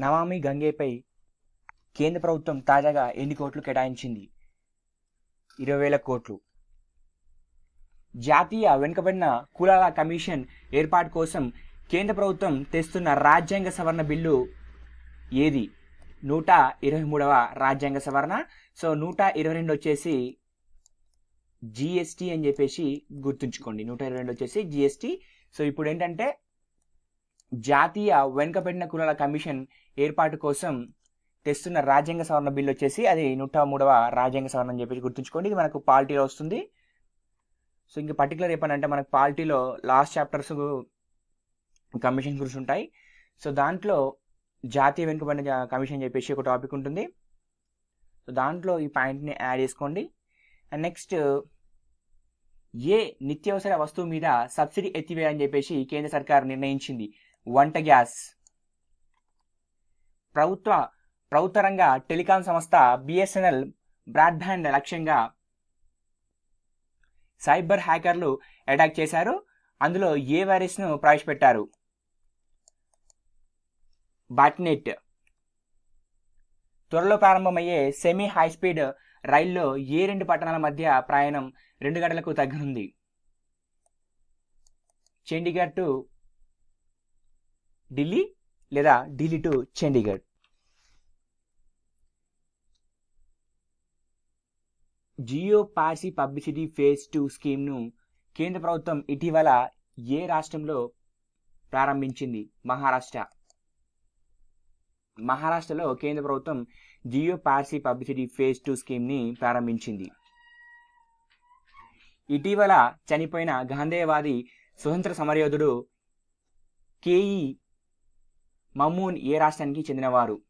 నమామి గంగేపై కేంద్ర ప్రభుత్వం తాజాగా ఎన్ని కోట్లు కేటాయించింది? ఇరవై వేల కోట్లు. జాతీయ వెనుకబడిన కులాల కమిషన్ ఏర్పాటు కోసం కేంద్ర ప్రభుత్వం తెస్తున్న రాజ్యాంగ సవరణ బిల్లు ఏది? నూట ఇరవై మూడవ రాజ్యాంగ సవరణ. సో నూట ఇరవై రెండు వచ్చేసి జిఎస్టి అని చెప్పేసి గుర్తుంచుకోండి. నూట ఇరవై రెండు వచ్చేసి జిఎస్టి. సో ఇప్పుడు ఏంటంటే జాతీయ వెనుకబడిన కులాల కమిషన్ ఏర్పాటు కోసం తెస్తున్న రాజ్యాంగ సవరణ బిల్లు వచ్చేసి అది నూట మూడవ రాజ్యాంగ సవరణ అని చెప్పేసి గుర్తుంచుకోండి. ఇది మనకు పాలిటీలో వస్తుంది. సో ఇంకా పర్టికులర్ చెప్పానంటే మనకు పాలిటీలో లాస్ట్ చాప్టర్స్ కమిషన్ గురించి ఉంటాయి. సో దాంట్లో జాతీయ వెనుకబడిన కమిషన్ చెప్పేసి ఒక టాపిక్ ఉంటుంది. సో దాంట్లో ఈ పాయింట్ని యాడ్ చేసుకోండి. అండ్ నెక్స్ట్ ఏ నిత్యావసర వస్తువు మీద సబ్సిడీ ఎత్తివేయాలని చెప్పేసి కేంద్ర సర్కార్ నిర్ణయించింది. వంట గ్యాస్. ప్రభుత్వ ప్రభుత్వ రంగ టెలికాం సంస్థ బిఎస్ఎన్ఎల్ బ్రాడ్బ్యాండ్ లక్ష్యంగా సైబర్ హ్యాకర్లు అటాక్ చేశారు. అందులో ఏ వైరస్ను ప్రవేశపెట్టారు? బాట్నెట్. త్వరలో ప్రారంభమయ్యే సెమీ హై స్పీడ్ రైల్లో ఏ రెండు పట్టణాల మధ్య ప్రయాణం రెండు గంటలకు తగ్గనుంది. చండీగఢ్ టు ఢిల్లీ లేదా Delhi to Chandigarh Jiyo Parsi publicity phase two స్కీమ్ను కేంద్ర ప్రభుత్వం ఇటీవల ఏ రాష్ట్రంలో ప్రారంభించింది? మహారాష్ట్ర. మహారాష్ట్రలో కేంద్ర ప్రభుత్వం Jiyo Parsi publicity phase two స్కీమ్ని ప్రారంభించింది. ఇటీవల చనిపోయిన గాంధేయవాది స్వతంత్ర సమరయోధుడు కేఈ మమ్మూన్ ఏ రాష్ట్రానికి చెందినవారు?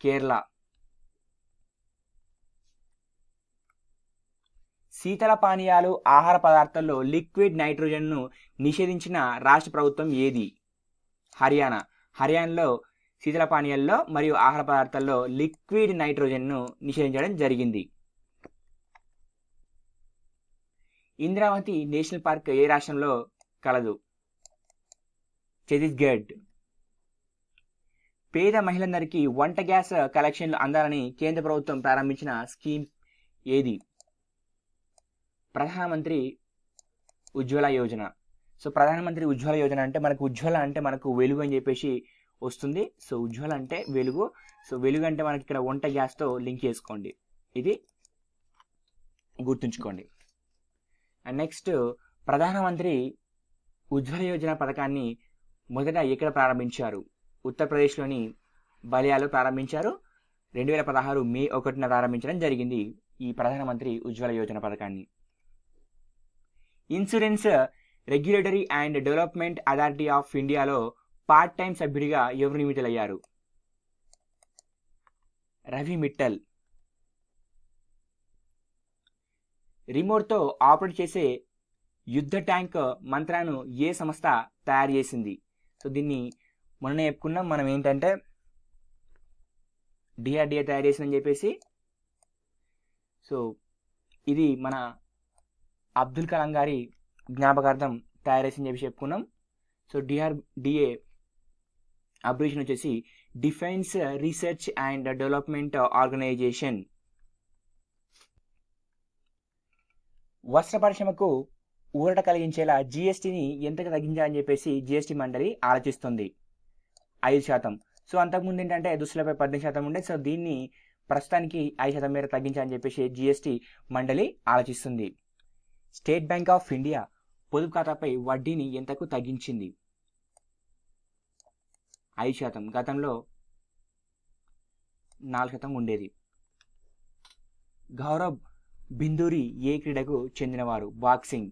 కేరళ. శీతల పానీయాలు ఆహార పదార్థాల్లో లిక్విడ్ నైట్రోజన్ను నిషేధించిన రాష్ట్ర ప్రభుత్వం ఏది? హర్యానా. హర్యానాలో శీతల పానీయాల్లో మరియు ఆహార పదార్థాల్లో లిక్విడ్ నైట్రోజన్ను నిషేధించడం జరిగింది. ఇంద్రావతి నేషనల్ పార్క్ ఏ రాష్ట్రంలో కలదు? ఛత్తీస్గఢ్. పేద మహిళలందరికీ వంట గ్యాస్ కలెక్షన్లు అందాలని కేంద్ర ప్రభుత్వం ప్రారంభించిన స్కీమ్ ఏది? ప్రధానమంత్రి ఉజ్వల యోజన. సో ప్రధానమంత్రి ఉజ్వల యోజన అంటే మనకు ఉజ్వల అంటే మనకు వెలుగు అని చెప్పేసి వస్తుంది. సో ఉజ్వల అంటే వెలుగు. సో వెలుగు అంటే మనకి ఇక్కడ వంట గ్యాస్తో లింక్ చేసుకోండి. ఇది గుర్తుంచుకోండి. అండ్ నెక్స్ట్ ప్రధానమంత్రి ఉజ్వల యోజన పథకాన్ని మొదట ఎక్కడ ప్రారంభించారు. ఉత్తరప్రదేశ్లోని బలియాలో ప్రారంభించారు. రెండు వేల పదహారు మే ఒకటిన ప్రారంభించడం జరిగింది ఈ ప్రధానమంత్రి ఉజ్వల యోజన పథకాన్ని. Insurance regulatory and development authority of ఇండియాలో పార్ట్ టైం సభ్యుడిగా ఎవరు నియమితులయ్యారు? రవి మిట్టల్. రిమోట్తో ఆపరేట్ చేసే యుద్ధ ట్యాంక్ మంత్రాను ఏ సంస్థ తయారు చేసింది? సో దీన్ని మొన్న చెప్పుకున్నాం మనం ఏంటంటే డిఆర్డిఏ తయారు చేసిందని చెప్పేసి. సో ఇది మన అబ్దుల్ కలాం గారి జ్ఞాపకార్థం తయారు చేసిందని చెప్పి చెప్పుకున్నాం. సో డిఆర్డిఏ అబ్రిషన్ వచ్చేసి defence research and development organisation. వస్త్ర పరిశ్రమకు ఊరట కలిగించేలా జిఎస్టీని ఎంతగా తగ్గించాలని చెప్పేసి జిఎస్టీ మండలి ఆలోచిస్తుంది. ఐదు శాతం. సో అంతకుముందు ఏంటంటే దుస్తులపై పద్దెనిమిది శాతం ఉండే. సో దీన్ని ప్రస్తుతానికి ఐదు శాతం మేర తగ్గించాలని చెప్పేసి జిఎస్టీ మండలి ఆలోచిస్తుంది. స్టేట్ బ్యాంక్ ఆఫ్ ఇండియా పొదుపు ఖాతాపై వడ్డీని ఎంతకు తగ్గించింది? ఐదు శాతం. గతంలో నాలుగు శాతం ఉండేది. గౌరవ్ బిందూరి ఏ క్రీడకు చెందినవారు? బాక్సింగ్.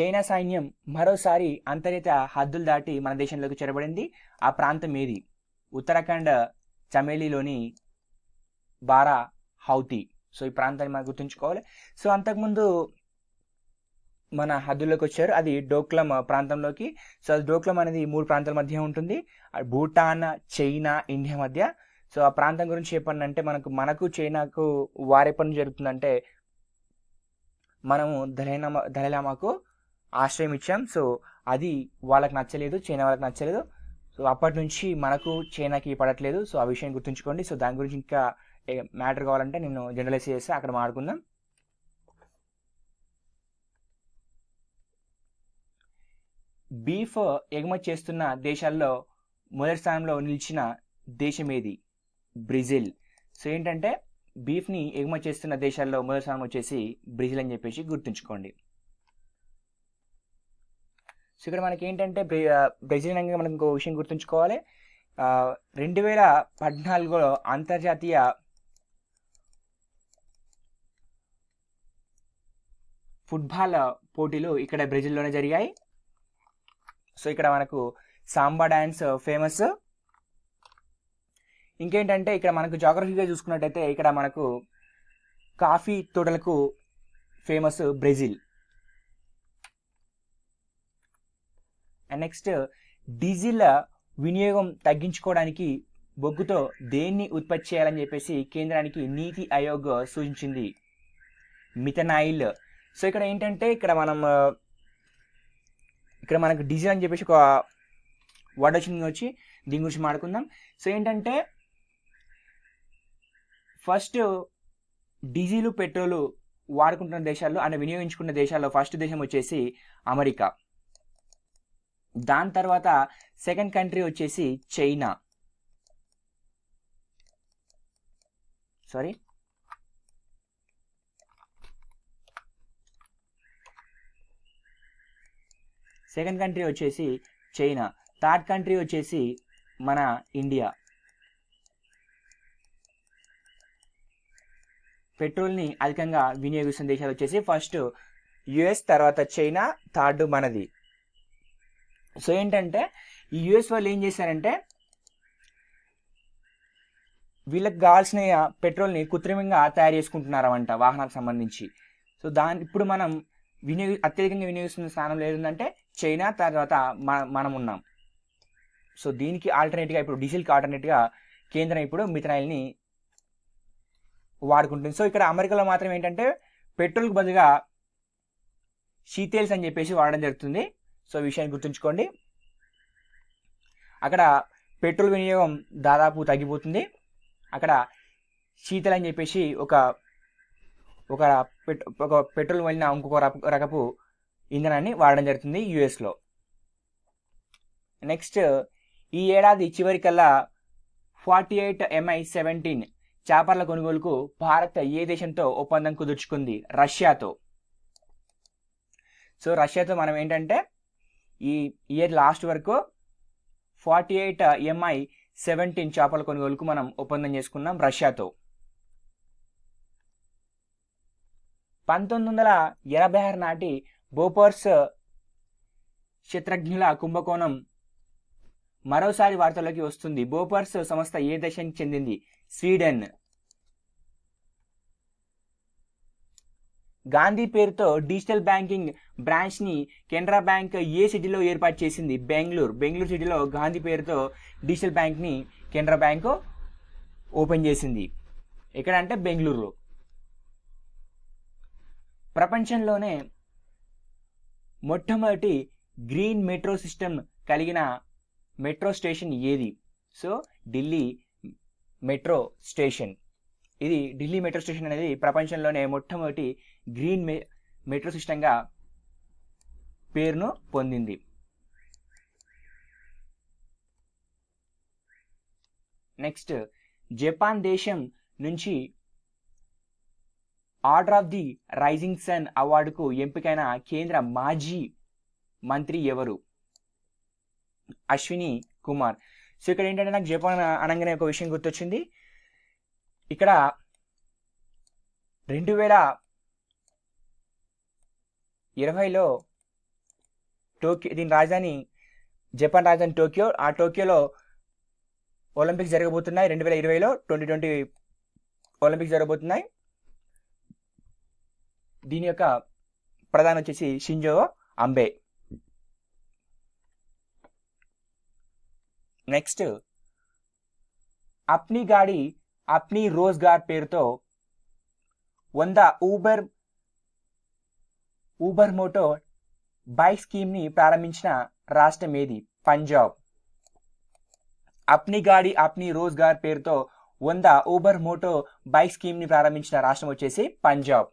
చైనా సైన్యం మరోసారి అంతర్గత హద్దులు దాటి మన దేశంలోకి చొరబడింది. ఆ ప్రాంతం ఏది? ఉత్తరాఖండ్ చమేలీలోని బారా హౌతి. సో ఈ ప్రాంతాన్ని మనం గుర్తుంచుకోవాలి. సో అంతకుముందు మన హద్దుల్లోకి వచ్చారు. అది డోక్లం ప్రాంతంలోకి. సో అది డోక్లం అనేది మూడు ప్రాంతాల మధ్య ఉంటుంది. భూటాన్ చైనా ఇండియా మధ్య. సో ఆ ప్రాంతం గురించి చెప్పండి అంటే మనకు మనకు చైనాకు వారే పని జరుగుతుందంటే మనము దలైనామా దలైలామాకు ఆశ్రయం ఇచ్చాం. సో అది వాళ్ళకి నచ్చలేదు చైనా వాళ్ళకి నచ్చలేదు. సో అప్పటి నుంచి మనకు చైనాకి పడట్లేదు. సో ఆ విషయం గుర్తుంచుకోండి. సో దాని గురించి ఇంకా మ్యాటర్ కావాలంటే నేను జనరలైజ్ చేస్తే అక్కడ మాట్లాడుకుందాం. బీఫ్ ఎగుమతి చేస్తున్న దేశాల్లో మొదటి స్థానంలో నిలిచిన దేశం ఏది? బ్రెజిల్. సో ఏంటంటే బీఫ్ని ఎగుమతి చేస్తున్న దేశాల్లో మొదటి స్థానం వచ్చేసి బ్రెజిల్ అని చెప్పేసి గుర్తుంచుకోండి. సో ఇక్కడ మనకి ఏంటంటే బ్రెజిల్ అనేది మనకు ఇంకో విషయం గుర్తుంచుకోవాలి. రెండు వేల పద్నాలుగులో అంతర్జాతీయ ఫుట్బాల్ పోటీలు ఇక్కడ బ్రెజిల్లోనే జరిగాయి. సో ఇక్కడ మనకు సాంబా డ్యాన్స్ ఫేమస్. ఇంకేంటంటే ఇక్కడ మనకు జాగ్రఫీగా చూసుకున్నట్టయితే ఇక్కడ మనకు కాఫీ తోటలకు famous Brazil. And next diesel వినియోగం తగ్గించుకోవడానికి బొగ్గుతో దేన్ని ఉత్పత్తి చేయాలని చెప్పేసి కేంద్రానికి నీతి ఆయోగ్ సూచించింది. మిథనాయిల్ సో ఇక్కడ ఏంటంటే ఇక్కడ మనం ఇక్కడ మనకు డీజిల్ అని చెప్పేసి ఒక వర్డ్ వచ్చింది వచ్చి దీని గురించి మాట్లాడుకుందాం. సో ఏంటంటే ఫస్ట్ డీజిల్ పెట్రోలు వాడుకుంటున్న దేశాల్లో అంటే వినియోగించుకున్న దేశాల్లో ఫస్ట్ దేశం వచ్చేసి అమెరికా. దాని తర్వాత సెకండ్ కంట్రీ వచ్చేసి చైనా. సారీ. సెకండ్ కంట్రీ వచ్చేసి చైనా. థర్డ్ కంట్రీ వచ్చేసి మన ఇండియా. పెట్రోల్ని అధికంగా వినియోగిస్తున్న దేశాలు వచ్చేసి ఫస్ట్ యుఎస్ తర్వాత చైనా థర్డ్ మనది. సో ఏంటంటే ఈ యుఎస్ వాళ్ళు ఏం చేశారంటే వీళ్ళకి కావాల్సిన పెట్రోల్ని కృత్రిమంగా తయారు చేసుకుంటున్నారమంట వాహనాలకు సంబంధించి. సో దాని ఇప్పుడు మనం వినియోగ అత్యధికంగా వినియోగిస్తున్న స్థానంలో ఏదంటే చైనా తర్వాత మనం ఉన్నాం. సో దీనికి ఆల్టర్నేట్గా ఇప్పుడు డీజిల్కి ఆల్టర్నేట్గా కేంద్రం ఇప్పుడు మిథనాయిల్ని వాడుకుంటుంది. సో ఇక్కడ అమెరికాలో మాత్రం ఏంటంటే పెట్రోల్కి బదులుగా షీతేల్స్ అని చెప్పేసి వాడడం జరుగుతుంది. సో విషయాన్ని గుర్తుంచుకోండి. అక్కడ పెట్రోల్ వినియోగం దాదాపు తగ్గిపోతుంది. అక్కడ శీతల్ అని చెప్పేసి ఒక ఒక ఒక పెట్రోల్ వెళ్ళిన ఇంకొక రకపు ఇంధనాన్ని వాడడం జరుగుతుంది యుఎస్లో. నెక్స్ట్ ఈ ఏడాది చివరికల్లా ఫార్టీ ఎయిట్ ఎంఐ సెవెంటీన్ చేపల కొనుగోలుకు భారత్ ఏ దేశంతో ఒప్పందం కుదుర్చుకుంది? రష్యాతో. సో రష్యాతో మనం ఏంటంటే ఈ ఇయర్ లాస్ట్ వరకు ఫార్టీ ఎయిట్ ఎంఐ సెవెంటీన్ చేపల కొనుగోలుకు మనం ఒప్పందం చేసుకున్నాం రష్యాతో. పంతొమ్మిది వందల ఎనభై ఆరు నాటి బోపర్స్ చిత్రజ్ఞుల కుంభకోణం మరోసారి వార్తల్లోకి వస్తుంది. బోపర్స్ సంస్థ ఏ దేశానికి చెందింది? స్వీడన్. గాంధీ పేరుతో డిజిటల్ బ్యాంకింగ్ బ్రాంచ్ని కెనరా బ్యాంక్ ఏ సిటీలో ఏర్పాటు చేసింది? బెంగళూరు. బెంగళూరు సిటీలో గాంధీ పేరుతో డిజిటల్ బ్యాంక్ని కెనరా బ్యాంకు ఓపెన్ చేసింది. ఎక్కడ అంటే బెంగళూరులో. ప్రపంచంలోనే మొట్టమొదటి గ్రీన్ మెట్రో సిస్టమ్ కలిగిన మెట్రో స్టేషన్ ఏది? So Delhi metro station. ఇది ఢిల్లీ మెట్రో స్టేషన్ అనేది ప్రపంచంలోనే మొట్టమొదటి గ్రీన్ మె మెట్రో సిస్టంగా పేరును పొందింది. నెక్స్ట్ జపాన్ దేశం నుంచి order of the rising sun అవార్డుకు ఎంపికైన కేంద్ర మాజీ మంత్రి ఎవరు? అశ్విని కుమార్. సో ఇక్కడ ఏంటంటే నాకు జపాన్ అనగానే ఒక విషయం గుర్తొచ్చింది. ఇక్కడ రెండు వేల ఇరవైలో టోక్యో దీని రాజధాని జపాన్ రాజధాని టోక్యో. ఆ టోక్యోలో ఒలింపిక్స్ జరగబోతున్నాయి. రెండు వేల ఇరవైలో ట్వంటీ ట్వంటీ ఒలింపిక్స్ జరగబోతున్నాయి. దీని యొక్క ప్రధాన వచ్చేసి షింజో అంబే. నెక్స్ట్ అప్నీ గాడి అప్నీ రోజ్గార్ పేరుతో వంద ఊబర్ ఊబర్ మోటో బైక్ స్కీమ్ని ప్రారంభించిన రాష్ట్రం ఏది? పంజాబ్ అప్ని గాడి అప్ని రోజ్గార్ పేరుతో వంద ఊబర్ మోటో బైక్ స్కీమ్ని ప్రారంభించిన రాష్ట్రం వచ్చేసి పంజాబ్